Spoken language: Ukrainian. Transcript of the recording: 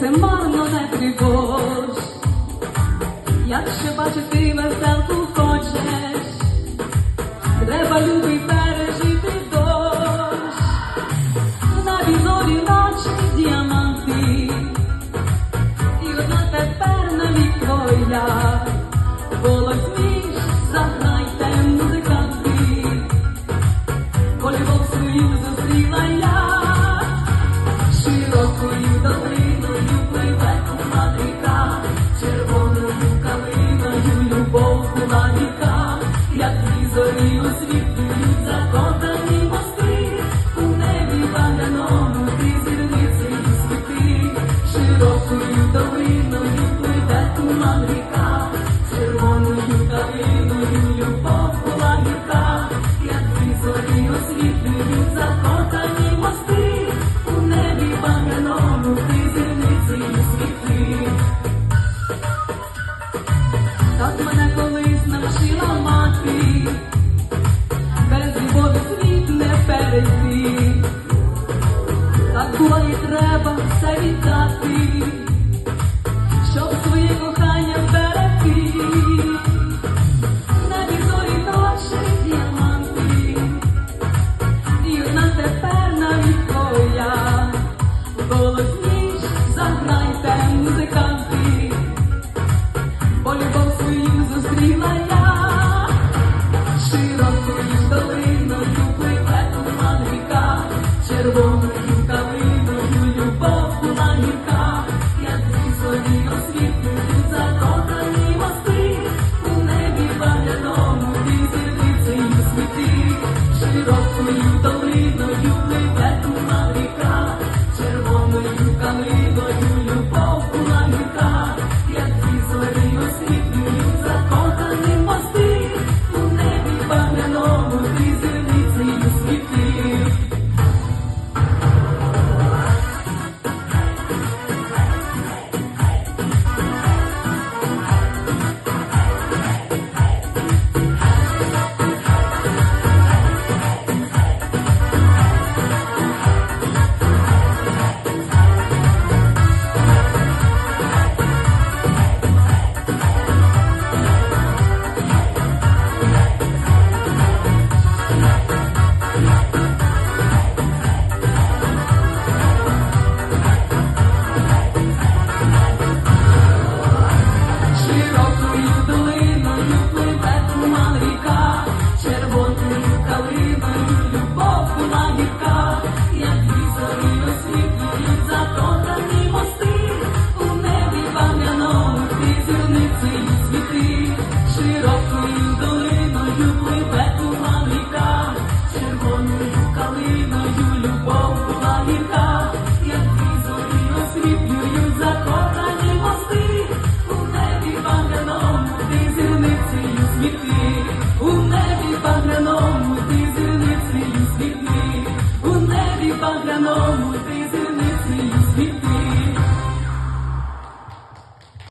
це марно не тривож, як ще бачити. Africa. такої треба все завітати, щоб своє кохання берегти, на вікторі ночі діаманти, і одна тепер навіть твоя, голосніш заграйте музиканти, бо любов своїм зустріла я, широкою долиною пливе туман ріка. Червоною. віка, як візори освітлі, мости, у небі пам'яно, і. Não. novo.